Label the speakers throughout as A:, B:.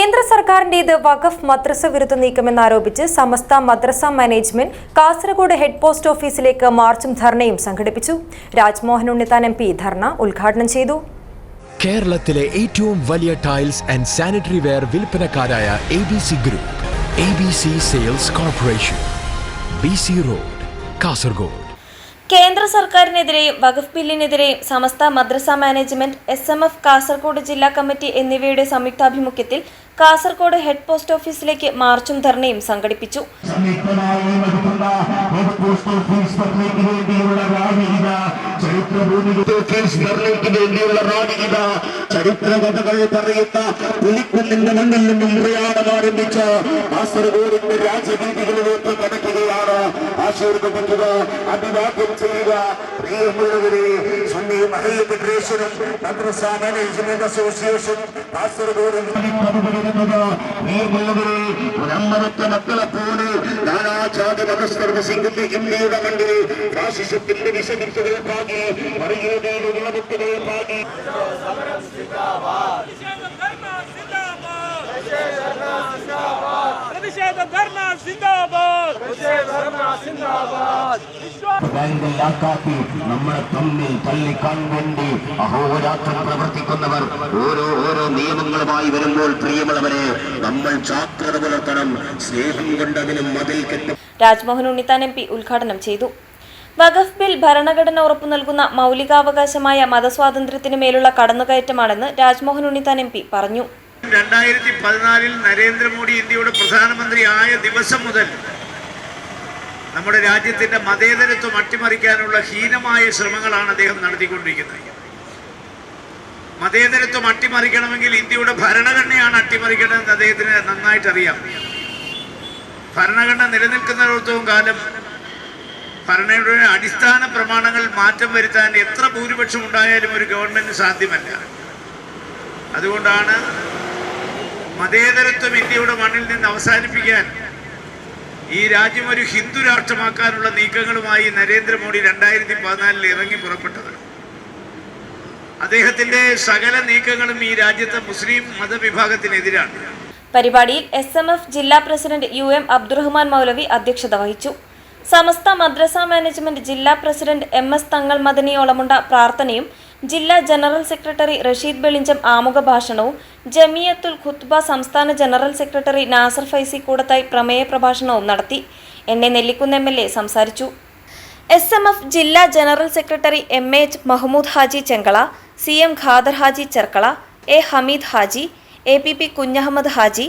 A: കേന്ദ്ര സർക്കാരിന്റേത് വഖഫ് മദ്രസ വിരുദ്ധ നീക്കമെന്നാരോപിച്ച് സമസ്ത മദ്രസ മാനേജ്മെന്റ് കാസർഗോഡ് ഹെഡ് പോസ്റ്റ് ഓഫീസിലേക്ക് മാർച്ചും ധർണയും സംഘടിപ്പിച്ചു. രാജ്മോഹൻ ഉണ്ണിത്താൻ എം പി ധർണ ഉദ്ഘാടനം ചെയ്തു.
B: കേരളത്തിലെ ഏറ്റവും വലിയ tiles and sanitary ware വിൽപ്പനക്കാരായ A B C group A B C sales corporation B C road Kasaragod.
C: കേന്ദ്ര സർക്കാരിനെതിരെയും വഖഫ് ബില്ലിനെതിരെയും സമസ്ത മദ്രസ management S M F Kasaragod ജില്ലാ കമ്മിറ്റി എന്നിവയുടെ സംയുക്താഭിമുഖ്യത്തിൽ കാസർഗോഡ് ഹെഡ് പോസ്റ്റ് ഓഫീസിലേക്ക് മാർച്ചും ധർണയും സംഘടിപ്പിച്ചു.
D: സംയുക്തമായി നടത്തുന്ന ഹെഡ് പോസ്റ്റ് ഓഫീസ് ധർണയ്ക്ക് വേണ്ടിയുള്ള റാലിയിത ചരിത്രഭൂമി ഓഫീസ് ധർണയ്ക്ക് വേണ്ടിയുള്ള റാലിയിത ചരിത്ര കഥകൾ പറയുന്ന പുലിക്കുന്നിന്റെ നിന്നും ആരംഭിച്ച ആശീർവദിക്കുക അഭിവാദ്യം ചെയ്യുക. പ്രിയമുള്ളവരെ സുന്നി മഹയ ഫെഡറേഷനും മദ്രസ മാനേജ്മെന്റ് അസോസിയേഷൻ കാസർഗോഡ് വരുന്നത് പ്രിയമുള്ളവരെ ഒരമ്മനത്തെ മക്കളെ പോലെ നാനാജാതി വസിക്കുന്ന ഇന്ത്യയുടെ മണ്ണിൽ ഫാസിസത്തിന്റെ വിഷമിച്ചതേ പാകി മറിയുടെ വിളവത്തിനെ പാകി.
E: പ്രതിഷേധ ധർണ സിന്ദാബാദ്.
D: ബാങ്കിലാക്കാത്തി നമ്മളെ തമ്മിൽ തള്ളിക്കാൻ വേണ്ടി അഹോരാത്രം പ്രവർത്തിക്കുന്നവർ ഓരോ ഓരോ നിയമങ്ങളുമായി വരുമ്പോൾ പ്രിയമുള്ളവരെ നമ്മൾ ജാഗ്രത പുലർത്തണം. സ്നേഹം കൊണ്ടതിനും മതിൽ കെട്ടും.
C: രാജ്മോഹൻ ഉണ്ണിത്താൻ എം പി ഉദ്ഘാടനം ചെയ്തു. വഖഫ് ബിൽ ഭരണഘടന ഉറപ്പു നൽകുന്ന മൗലികാവകാശമായ മതസ്വാതന്ത്ര്യത്തിനു മേലുള്ള കടന്നുകയറ്റമാണെന്ന് രാജ്മോഹൻ ഉണ്ണിത്താൻ എം പി പറഞ്ഞു.
F: രണ്ടായിരത്തി പതിനാലിൽ നരേന്ദ്രമോദി ഇന്ത്യയുടെ പ്രധാനമന്ത്രി ആയ ദിവസം മുതൽ നമ്മുടെ രാജ്യത്തിന്റെ മതേതരത്വം അട്ടിമറിക്കാനുള്ള ഹീനമായ ശ്രമങ്ങളാണ് അദ്ദേഹം നടത്തിക്കൊണ്ടിരിക്കുന്നത്. മതേതരത്വം അട്ടിമറിക്കണമെങ്കിൽ ഇന്ത്യയുടെ ഭരണഘടനയാണ് അട്ടിമറിക്കണമെന്ന് അദ്ദേഹത്തിന് നന്നായിട്ട് അറിയാം ഭരണഘടന നിലനിൽക്കുന്നിടത്തോളം കാലം ഭരണയുടെ അടിസ്ഥാന പ്രമാണങ്ങൾ മാറ്റം വരുത്താൻ എത്ര ഭൂരിപക്ഷം ഉണ്ടായാലും ഒരു ഗവൺമെന്റിന് സാധ്യമല്ല. അതുകൊണ്ടാണ് മതേതരത്വം ഇന്ത്യയുടെ മണ്ണിൽ നിന്ന് അവസാനിപ്പിക്കാൻ ഈ രാജ്യം ഒരു ഹിന്ദു രാഷ്ട്രമാക്കാനുള്ള നീക്കങ്ങളുമായി നരേന്ദ്രമോദി രണ്ടായിരത്തി പതിനാലിൽ ഇറങ്ങി പുറപ്പെട്ടത്. അദ്ദേഹത്തിന്റെ സകല നീക്കങ്ങളും ഈ രാജ്യത്തെ മുസ്ലിം മതവിഭാഗത്തിനെതിരാണ്.
C: പരിപാടിയിൽ എസ് എം എഫ് ജില്ലാ പ്രസിഡന്റ് യു എം അബ്ദുറഹ്മാൻ മൗലവി അധ്യക്ഷത വഹിച്ചു. സമസ്ത മദ്രസ മാനേജ്മെന്റ് ജില്ലാ പ്രസിഡന്റ് എം എസ് തങ്ങൾ മദനിയോളമുണ്ട പ്രാർത്ഥനയും ജില്ലാ ജനറൽ സെക്രട്ടറി റഷീദ് ബെളിഞ്ചം ആമുഖ ഭാഷണവും ജമിയത്തുൽ ഖുത്ബ സംസ്ഥാന ജനറൽ സെക്രട്ടറി നാസർ ഫൈസി കൂടത്തായി പ്രമേയ പ്രഭാഷണവും നടത്തി. N A Nellikkunnu M L A സംസാരിച്ചു. എസ് എം എഫ് ജില്ലാ general secretary M H Mahmood Haji Chengala C M Khader Haji Cherkala A Hameed Haji A P P Kunhahammed Haji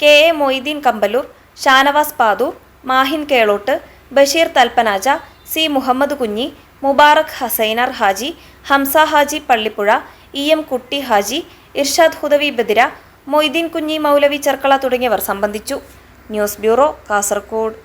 C: K A Moideen Kampallur Shanavas Pathur Mahin Kelott Basheer Thalpanaja C Muhammed Kunhi Mubarak Hasainar Haji Hamza Haji Pallippuzha E M Kutty Haji Irshad Hudawi Badira Moideen കുഞ്ഞി മൗലവി ചെർക്കള തുടങ്ങിയവർ സംബന്ധിച്ചു. News bureau Kasaragod